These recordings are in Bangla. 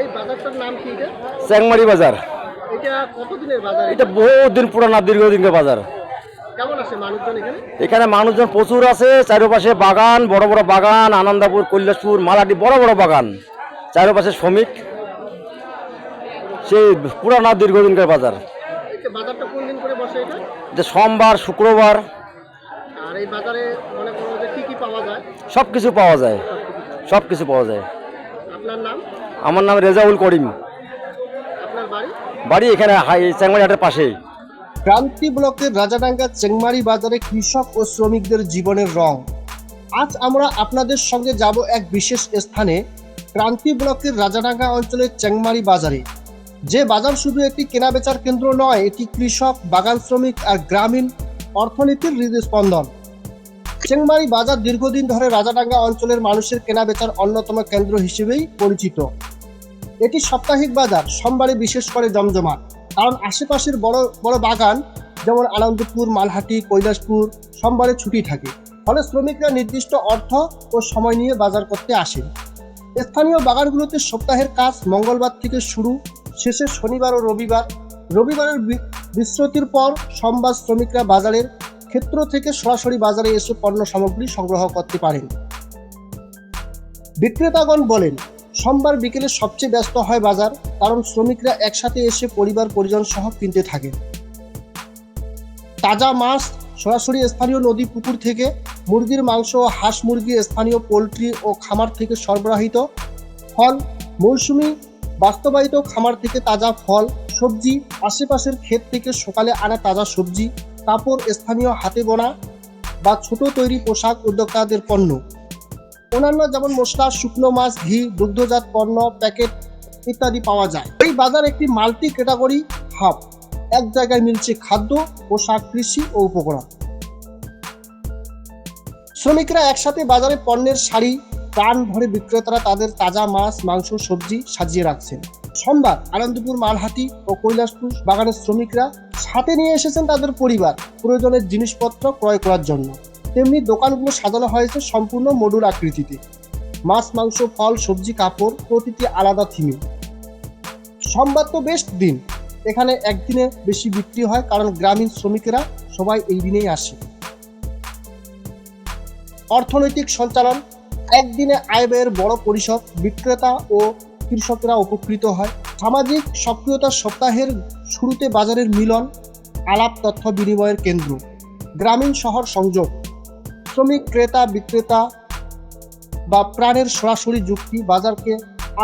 এই বাজারটার নাম কি এটা? চ্যাংমারি বাজার। এটা কতদিনের বাজার এটা? বহুদিন পুরানা দীর্ঘদিনকার বাজার। কেমন আছে মানুষজন এখানে? এখানে মানুষজন প্রচুর আছে চারপাশে বাগান বড় বড় বাগান আনন্দাপুর কৈলাসপুর মালাটি বড় বড় বাগান। চারপাশে শ্রমিক। সেই পুরানা দীর্ঘদিনকার বাজার। যে বাজারটা কোন দিন করে বসে এটা? যে সোমবার শুক্রবার। আর এই বাজারে মনে করো যে কি কি পাওয়া যায়? সব কিছু পাওয়া যায়। সব কিছু পাওয়া যায়। আপনার নাম? আমার নাম রেজাউল করিম। বাড়ি? বাড়ি এখানে হাই চ্যাংমারি হাটের পাশেই। ক্রান্তি ব্লকের রাজাডাঙ্গা চেংমারি বাজারে কৃষক ও শ্রমিকদের জীবনের রং। আজ আমরা আপনাদের সঙ্গে যাব এক বিশেষ স্থানে ক্রান্তি ব্লকের রাজাডাঙ্গা অঞ্চলের চেংমারি বাজারে। যে বাজার শুধু একটি কেনাবেচার কেন্দ্র নয় এটি কৃষক বাগান শ্রমিক আর গ্রামীণ অর্থনীতির হৃদস্পন্দন। চেংমারি বাজার দীর্ঘদিন ধরে রাজাডাঙ্গা অঞ্চলের মানুষের কেনাবেচার অন্যতম কেন্দ্র হিসেবেই পরিচিত। এটি সাপ্তাহিক বাজার, সোমবারে বিশেষ করে জমজমাট। কারণ আশেপাশের বড় বড় বাগান, যেমন আনন্দপুর, মালহাটি, কৈলাসপুর, সোমবারে ছুটি থাকে। ফলে শ্রমিকরা নির্দিষ্ট অর্থ ও সময় নিয়ে বাজার করতে আসেন। স্থানীয় বাগানগুলোতে সপ্তাহের কাজ মঙ্গলবার থেকে শুরু, শেষে শনিবার ও রবিবার। রবিবারের বিশ্রতির পর সোমবার শ্রমিকরা বাজারের ক্ষেত্র থেকে সরাসরি বাজারে এসে পণ্য সামগ্রী সংগ্রহ করতে পারেন। বিক্রেতাগণ বলেন সোমবার বিকেলে সবচেয়ে ব্যস্ত হয় বাজার, কারণ শ্রমিকরা একসাথে এসে পরিবার, পরিজন সহ কিনতে থাকে। তাজা মাছ, সরাসরি স্থানীয় নদী, পুকুর থেকে মুরগির মাংস ও হাঁস মুরগি, স্থানীয় পোলট্রি ও খামার থেকে সরবরাহিত ফল, মৌসুমি, বাস্তবায়িত খামার থেকে তাজা ফল, সবজি, আশেপাশের ক্ষেত থেকে সকালে আনা তাজা সবজি, কাপড়, স্থানীয় হাতে বোনা বা ছোট তৈরি পোশাক উদ্যোক্তাদের পণ্য। অন্যান্য যেমন মশলা, শুকনো মাছ, ঘি, দুগ্ধজাত পণ্য, প্যাকেট ইত্যাদি পাওয়া যায়। এই বাজার একটি মাল্টি ক্যাটাগরি হাব। এক জায়গায় মিলছে খাদ্য, পোশাক, কৃষি ও উপকরণ। শ্রমিকরা একসাথে বাজারে পণ্যের শাড়ি প্রাণ ভরে বিক্রেতারা তাদের তাজা মাছ, মাংস, সবজি সাজিয়ে রাখছেন। সোমবার আনন্দপুর, মালহাটি ও কৈলাসপুর বাগানের শ্রমিকরা সাথে নিয়ে এসেছেন তাদের পরিবার প্রয়োজনের জিনিসপত্র ক্রয় করার জন্য। তেমনি দোকানগুলো সাজানো হয়েছে সম্পূর্ণ মডুল আকৃতিতে। মাছ, মাংস, ফল, সবজি, কাপড় প্রতিটি আলাদা থিমে সোমবার তো বেস্ট দিন। এখানে একদিনে বেশি বিক্রি হয় কারণ গ্রামীণ শ্রমিকেরা সবাই এই দিনেই আসে। অর্থনৈতিক সঞ্চালন। একদিনে আয় ব্যয়ের বড় পরিসর বিক্রেতা ও কৃষকরা উপকৃত হয়। সামাজিক সক্রিয়তা সপ্তাহের শুরুতে বাজারের মিলন, আলাপ, তথ্য বিনিময়ের কেন্দ্র। গ্রামীণ শহর সংযোগ। শ্রমিক, ক্রেতা, বিক্রেতা বা প্রাণের সরাসরি যুক্তি বাজারকে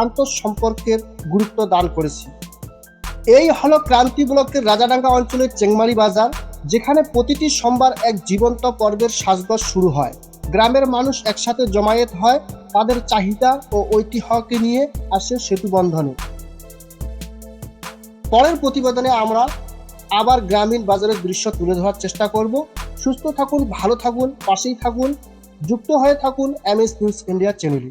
আন্তঃসম্পর্কের গুরুত্ব দান করেছে। এই হলো ক্রান্তি ব্লকের রাজাডাঙ্গা অঞ্চলের চেংমারি বাজার, যেখানে প্রতিটি সোমবার এক জীবন্ত পর্বের সাজগজ শুরু হয়। গ্রামের মানুষ একসাথে জমায়েত হয়, তাদের চাহিদা ও ঐতিহ্যকে নিয়ে আসে সেতু বন্ধনে। পরের প্রতিবেদনে আমরা আবার গ্রামীণ বাজারের দৃশ্য তুলে ধরার চেষ্টা করব। সুস্থ থাকুন ভালো থাকুন পাশেই থাকুন যুক্ত হয়ে থাকুন এম এস নিউজ ইন্ডিয়া চ্যানেলে।